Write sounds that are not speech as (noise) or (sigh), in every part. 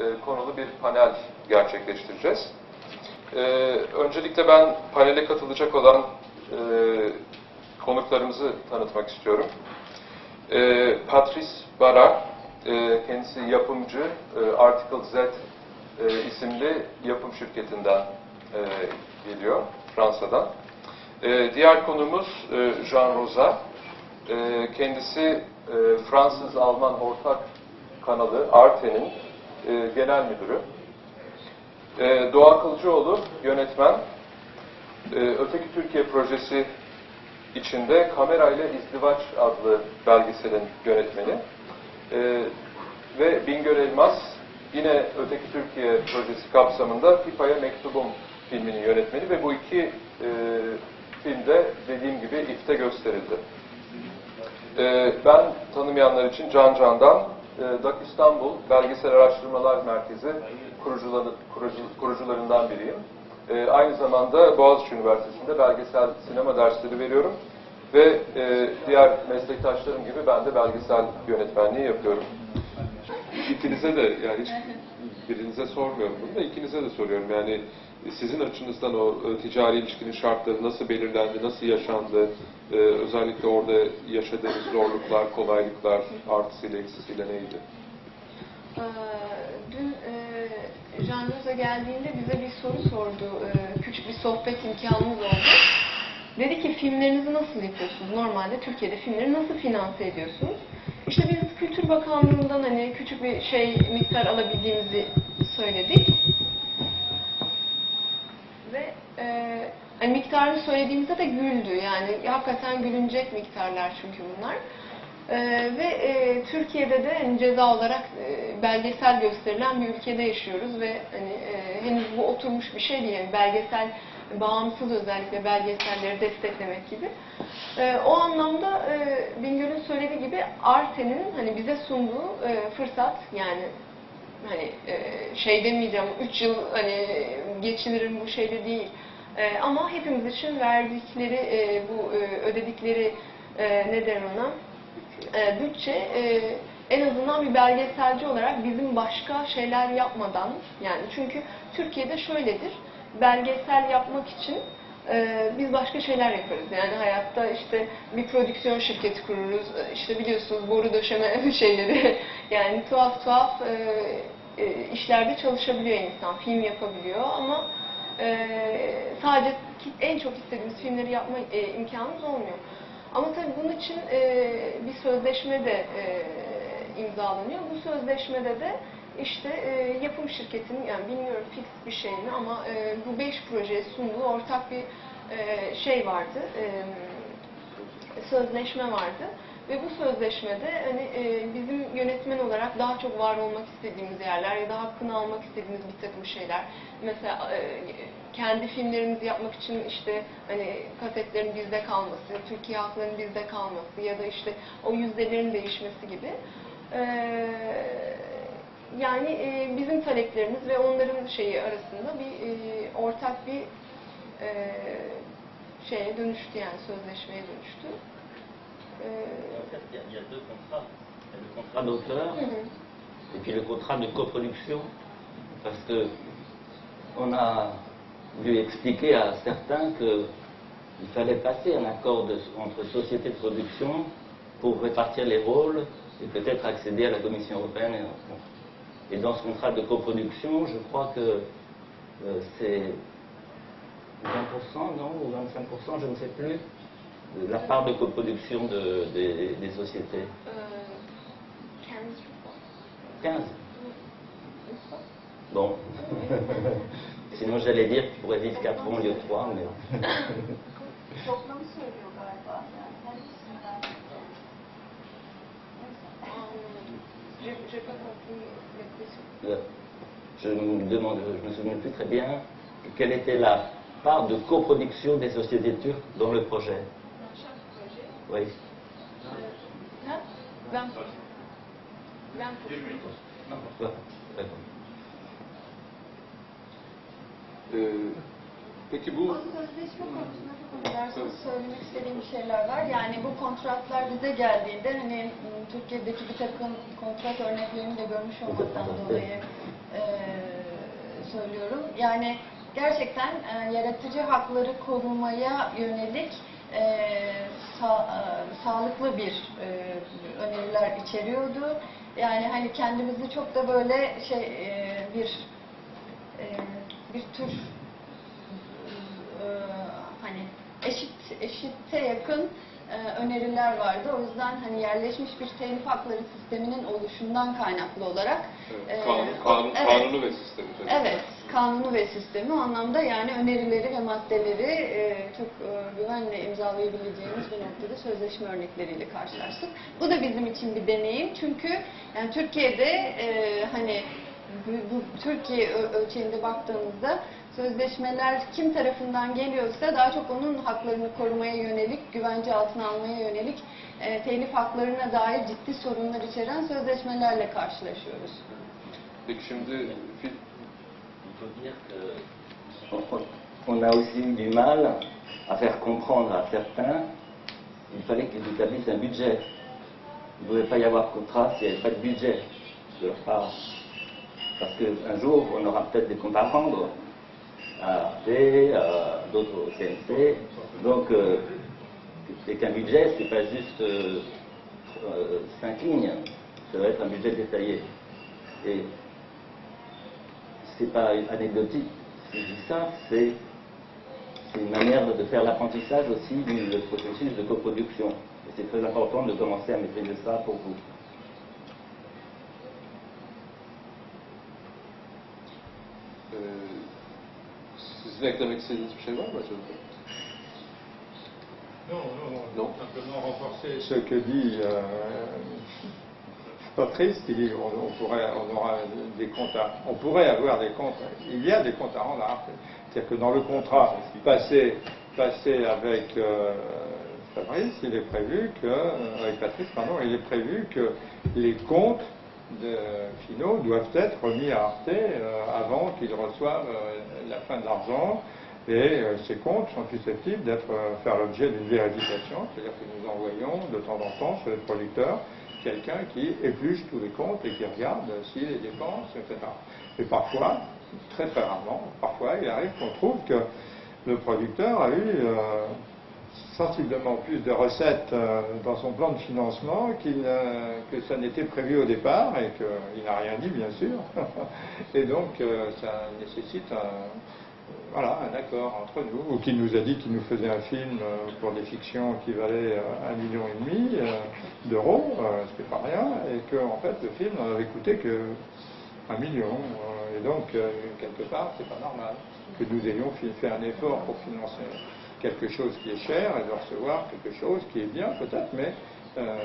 e, konulu bir panel gerçekleştireceğiz. E, öncelikle ben panele katılacak olan e, konuklarımızı tanıtmak istiyorum. E, Patrice Bara, e, kendisi yapımcı, Article Z isimli yapım şirketinden e, geliyor, Fransa'dan. Diğer konumuz Jean Rosa, kendisi Fransız-Alman ortak kanalı Arte'nin e, genel müdürü. E, Doğa Kılıcıoğlu, yönetmen. E, Öteki Türkiye projesi içinde Kamera ile İzdivaç adlı belgeselin yönetmeni. E, ve Bingöl Elmas, yine Öteki Türkiye projesi kapsamında Pipa'ya Mektubum filminin yönetmeni ve bu iki e, filmde dediğim gibi ifte gösterildi. E, ben tanımayanlar için Can Can'dan e, DAK İstanbul Belgesel Araştırmalar Merkezi kurucuları, kurucu- kurucularından biriyim. E, aynı zamanda Boğaziçi Üniversitesi'nde belgesel sinema dersleri veriyorum. Ve e, diğer meslektaşlarım gibi ben de belgesel yönetmenliği yapıyorum. İkinize de yani hiç birinize sormuyorum bunu da ikinize de soruyorum. Yani sizin açınızdan o e, ticari ilişkinin şartları nasıl belirlendi, nasıl yaşandı, e, özellikle orada yaşadığınız zorluklar, kolaylıklar, artısıyla eksisiyle neydi? Ee, Dün e, Jean Rosa geldiğinde bize bir soru sordu. Ee, Küçük bir sohbet imkanımız oldu. Dedi ki filmlerinizi nasıl yapıyorsunuz? Normalde Türkiye'de filmleri nasıl finanse ediyorsunuz? İşte biz Kültür Bakanlığı'ndan hani küçük bir şey miktar alabildiğimizi söyledik. Ve e, hani miktarını söylediğimizde de güldü. Yani hakikaten gülünecek miktarlar çünkü bunlar. Ee, ve e, Türkiye'de de hani ceza olarak e, belgesel gösterilen bir ülkede yaşıyoruz ve hani e, henüz bu oturmuş bir şey değil. Yani belgesel bağımsız özellikle belgeselleri desteklemek gibi. E, o anlamda e, Bingöl'ün söylediği gibi Arte'nin hani bize sunduğu e, fırsat yani hani e, şey demeyeceğim 3 yıl hani geçinirim bu şeyde değil. E, ama hepimiz için verdikleri e, bu e, ödedikleri e, ne der ona e, bütçe e, en azından bir belgeselci olarak bizim başka şeyler yapmadan yani çünkü Türkiye'de şöyledir belgesel yapmak için e, biz başka şeyler yaparız. Yani hayatta işte bir prodüksiyon şirketi kururuz. E, işte biliyorsunuz boru döşeme (laughs) şeyleri yani tuhaf tuhaf e, e, işlerde çalışabiliyor insan. Film yapabiliyor ama e, sadece en çok istediğimiz filmleri yapma e, imkanımız olmuyor. Ama tabii bunun için e, bir sözleşme de e, imzalanıyor. Bu sözleşmede de işte e, yapım şirketinin yani bilmiyorum fix bir şey mi ama e, bu beş projeye sunduğu ortak bir e, şey vardı. E, sözleşme vardı. Ve bu sözleşmede hani e, bizim yönetmen olarak daha çok var olmak istediğimiz yerler ya da hakkını almak istediğimiz bir takım şeyler. Mesela e, kendi filmlerimizi yapmak için işte hani kasetlerin bizde kalması, Türkiye halklarının bizde kalması ya da işte o yüzdelerin değişmesi gibi. Yani e, bizim taleplerimiz ve onların şeyi arasında bir ortak şeye dönüştü yani sözleşmeye dönüştü. Le contrat d'auteur et puis le contrat de coproduction. Parce que on a dû expliquer à certains qu'il fallait passer un accord de- entre sociétés de production pour répartir les rôles et peut-être accéder à la Commission européenne. Et. Et dans ce contrat de coproduction, je crois que euh, c'est 20%, non, ou 25%, je ne sais plus, de la part de coproduction de- des- des sociétés. E, kendisi çok var. 15 Bon. (laughs) Sinon, j'allais dire qu'il pourrait vivre 4 ans au lieu de 3, mais. J'ai j'ai pas compris la question. Euh, Je me demande, je me souviens plus très bien quelle était la part de coproduction des sociétés turques dans le projet? Oui. Ha? Ben ben Ouais, d'accord. Peki O bu sözleşme konusunda çok söylemek istediğim şeyler var. Yani bu kontratlar bize geldiğinde hani m, Türkiye'deki bir takım kontrat örneklerini de görmüş olmaktan dolayı e, söylüyorum. Yani gerçekten e, yaratıcı hakları korumaya yönelik e, sa- e, sağlıklı bir e, öneriler içeriyordu. Yani hani kendimizi çok da böyle şey e, bir e, bir tür hani eşit eşite yakın e, öneriler vardı. O yüzden hani yerleşmiş bir telif hakları sisteminin oluşundan kaynaklı olarak evet, e, kanun, kanun, evet, kanunu ve sistemi tabii. Evet, kanunu ve sistemi o anlamda yani önerileri ve maddeleri e, çok e, güvenle imzalayabileceğimiz bir noktada sözleşme örnekleriyle karşılaştık. Bu da bizim için bir deneyim çünkü yani Türkiye'de e, hani bu, bu Türkiye ölçeğinde baktığımızda sözleşmeler kim tarafından geliyorsa daha çok onun haklarını korumaya yönelik, güvence altına almaya yönelik e, telif haklarına dair ciddi sorunlar içeren sözleşmelerle karşılaşıyoruz. Peki şimdi fil, Il on- a aussi eu du mal à faire comprendre à certains qu'il fallait qu'ils établissent un budget. Il ne pouvait pas y avoir contrat s'il n'y avait pas de budget de leur part. Parce qu'un jour, on aura peut-être des comptes à rendre à Arte, à d'autres au CNC. Donc, euh, et qu'un budget, c'est pas juste euh, euh, cinq lignes, ça va être un budget détaillé. Et c'est pas anecdotique. Je dis ça, c'est c'est une manière de faire l'apprentissage aussi du processus de coproduction. Et c'est très important de commencer à maîtriser ça pour vous. Şey var mı acaba? Non, non, non, Non. simplement renforcer ce que dit euh, Patrice, qui dit on, on pourrait, on aura des comptes à, on pourrait avoir des comptes, il y a des comptes à rendre à. C'est-à-dire que dans le contrat passé, passé avec euh, Fabrice, il est prévu que, avec Patrice, pardon, il est prévu que les comptes de finaux doivent être remis à Arte euh, avant qu'ils reçoivent euh, la fin de l'argent. Et euh, ces comptes sont susceptibles d'être faire l'objet d'une vérification, c'est-à-dire que nous envoyons de temps en temps sur les producteurs quelqu'un qui épluche tous les comptes et qui regarde si les dépenses, etc. Et parfois, très très rarement, parfois il arrive qu'on trouve que le producteur a eu sensiblement plus de recettes euh, dans son plan de financement ne- que ça n'était prévu au départ et qu'il n'a rien dit bien sûr. (laughs) et donc euh, ça nécessite un, voilà, un accord entre nous, ou qu'il nous a dit qu'il nous faisait un film euh, pour des fictions qui valaient euh, un million et demi euh, d'euros, euh, ce qui n'est pas rien, et que en fait le film n'avait coûté que un million. euh, et donc, euh, quelque part, c'est pas normal que nous ayons fait un effort pour financer quelque chose qui est cher et de recevoir quelque chose qui est bien peut-être, mais euh,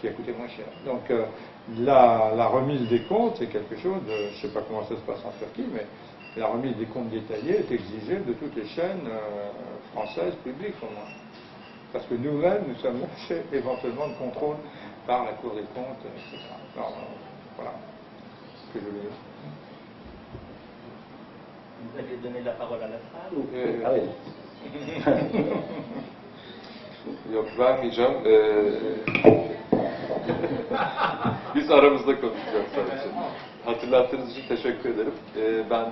qui a coûté moins cher. Donc euh, la, la remise des comptes, c'est quelque chose, de, je ne sais pas comment ça se passe en Turquie, mais la remise des comptes détaillés est exigée de toutes les chaînes euh, françaises publiques au moins. Parce que nous-mêmes, nous sommes (laughs) obligés éventuellement de contrôle par la Cour des comptes, etc. Alors, voilà ce que je voulais dire. Vous allez donner la parole à la salle ou... Ah oui. (laughs) Yok vermeyeceğim. Ee, (laughs) biz aramızda konuşacağız sadece. Hatırlattığınız için teşekkür ederim. Ee, ben e,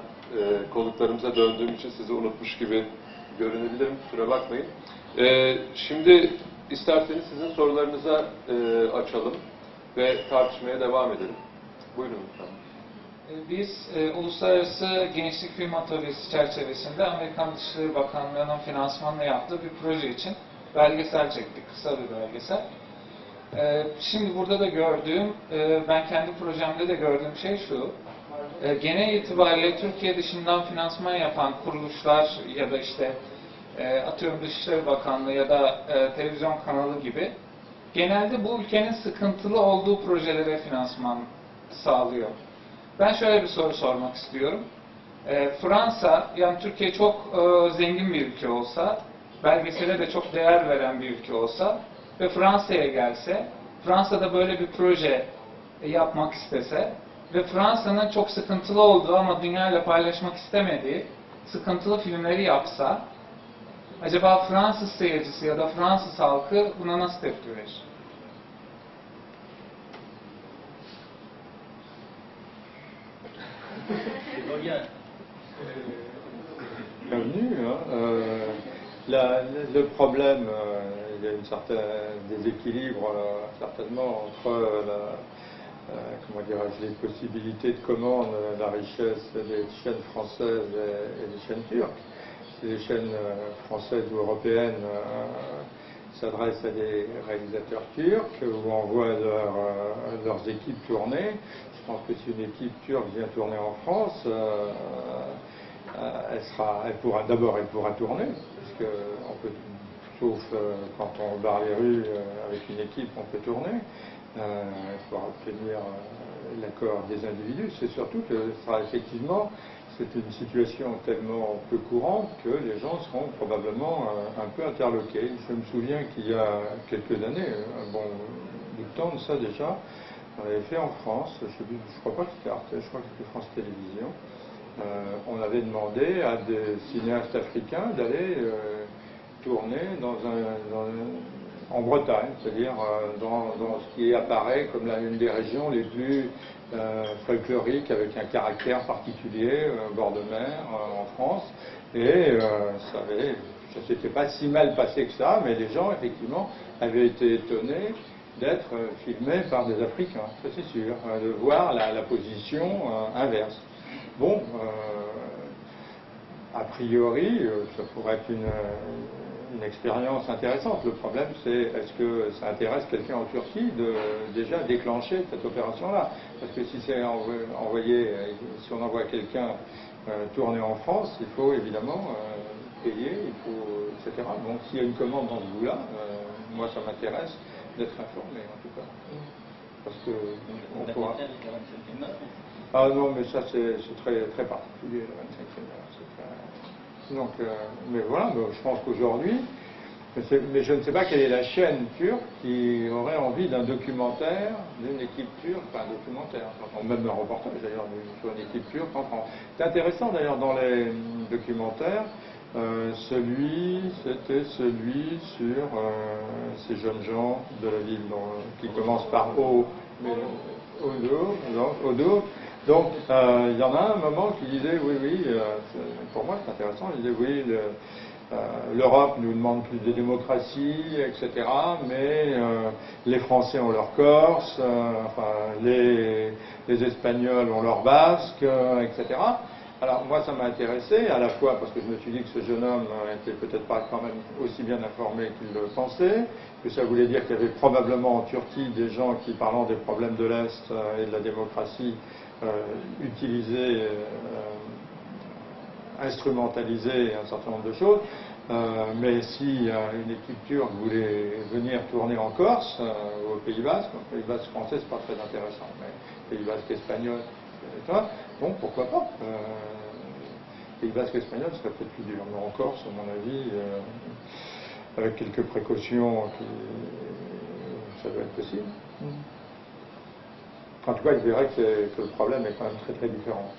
konuklarımıza döndüğüm için sizi unutmuş gibi görünebilirim. Kusura bakmayın. Ee, şimdi isterseniz sizin sorularınıza e, açalım ve tartışmaya devam edelim. Buyurun lütfen. Ee, Biz e, Uluslararası Gençlik Film Atölyesi çerçevesinde Amerikan Dışişleri Bakanlığı'nın finansmanla yaptığı bir proje için belgesel çektik, kısa bir belgesel. Ee, şimdi burada da gördüğüm, e, ben kendi projemde de gördüğüm şey şu, e, genel itibariyle Türkiye dışından finansman yapan kuruluşlar ya da işte e, atıyorum Dışişleri Bakanlığı ya da e, televizyon kanalı gibi genelde bu ülkenin sıkıntılı olduğu projelere finansman sağlıyor. Ben şöyle bir soru sormak istiyorum. Ee, Fransa, yani Türkiye çok e, zengin bir ülke olsa, belgesele de çok değer veren bir ülke olsa ve Fransa'ya gelse, Fransa'da böyle bir proje yapmak istese ve Fransa'nın çok sıkıntılı olduğu ama dünyayla paylaşmak istemediği sıkıntılı filmleri yapsa acaba Fransız seyircisi ya da Fransız halkı buna nasıl tepki verir? Le problème, euh, il y a une certaine déséquilibre euh, certainement entre euh, dirais-je, les possibilités de commande, euh, la richesse des chaînes françaises et, des chaînes turques. Si les chaînes euh, françaises ou européennes euh, s'adressent à des réalisateurs turcs ou envoient leur, euh, leurs équipes tourner, je pense que si une équipe turque vient tourner en France, euh, euh, elle elle pourra d'abord elle pourra tourner, on peut, sauf euh, quand on barre les rues euh, avec une équipe, on peut tourner. Euh, faudra obtenir euh, l'accord des individus. C'est surtout que sera effectivement c'est une situation tellement peu courante que les gens seront probablement euh, un peu interloqués. Je me souviens qu'il y a quelques années, bon de temps de ça déjà, on avait fait en France, je ne crois pas que c'était Arte, je crois que c'était France Télévisions, euh, on avait demandé à des cinéastes africains d'aller euh, tourner en Bretagne, c'est-à-dire euh, dans, ce qui apparaît comme la, une des régions les plus euh, folkloriques avec un caractère particulier euh, bord de mer euh, en France. Et euh, ça avait, s'était pas si mal passé que ça, mais les gens effectivement avaient été étonnés d'être euh, filmés par des Africains, ça c'est sûr, euh, de voir la, position euh, inverse. Bon, euh, a priori, euh, ça pourrait être une, expérience intéressante. Le problème, c'est est-ce que ça intéresse quelqu'un en Turquie de déjà déclencher cette opération-là? Parce que si euh, on envoie quelqu'un tourner en France, il faut évidemment payer, il faut, etc. Donc s'il y a une commande dans ce bout-là, moi ça m'intéresse d'être informé en tout cas. Parce que on pourra- ah non, mais ça c'est très, très particulier, le 25e heure. c'est très- Donc, euh, mais voilà, mais je pense qu'aujourd'hui, mais je ne sais pas quelle est la chaîne turque qui aurait envie d'un documentaire d'une équipe turque, enfin un documentaire, même un reportage d'ailleurs sur une équipe turque en France. C'est intéressant d'ailleurs dans les documentaires, euh, celui, c'était celui sur euh, ces jeunes gens de la ville qui commence par O, Odo, donc, Odo. Donc, euh, il y en a un moment qui disait, oui, oui, euh, pour moi c'est intéressant, il disait, oui, euh, l'Europe nous demande plus de démocratie, etc., mais les Français ont leur Corse, enfin, les, les Espagnols ont leur Basque, etc. Alors moi ça m'a intéressé, à la fois parce que je me suis dit que ce jeune homme euh, était peut-être pas quand même aussi bien informé qu'il le pensait, que ça voulait dire qu'il y avait probablement en Turquie des gens qui, parlant des problèmes de l'Est euh, et de la démocratie, euh, utilisaient, euh, instrumentalisaient un certain nombre de choses. Mais si une équipe turque voulait venir tourner en Corse, euh, au Pays Basque, au Pays Basque français c'est pas très intéressant, mais Pays Basque espagnol, bon pourquoi pas euh, Pays Basque espagnol serait peut-être plus dur, mais en Corse, à mon avis, euh, avec quelques précautions, qui- ça doit être possible. En tout cas, je dirais que, le problème est quand même très très différent.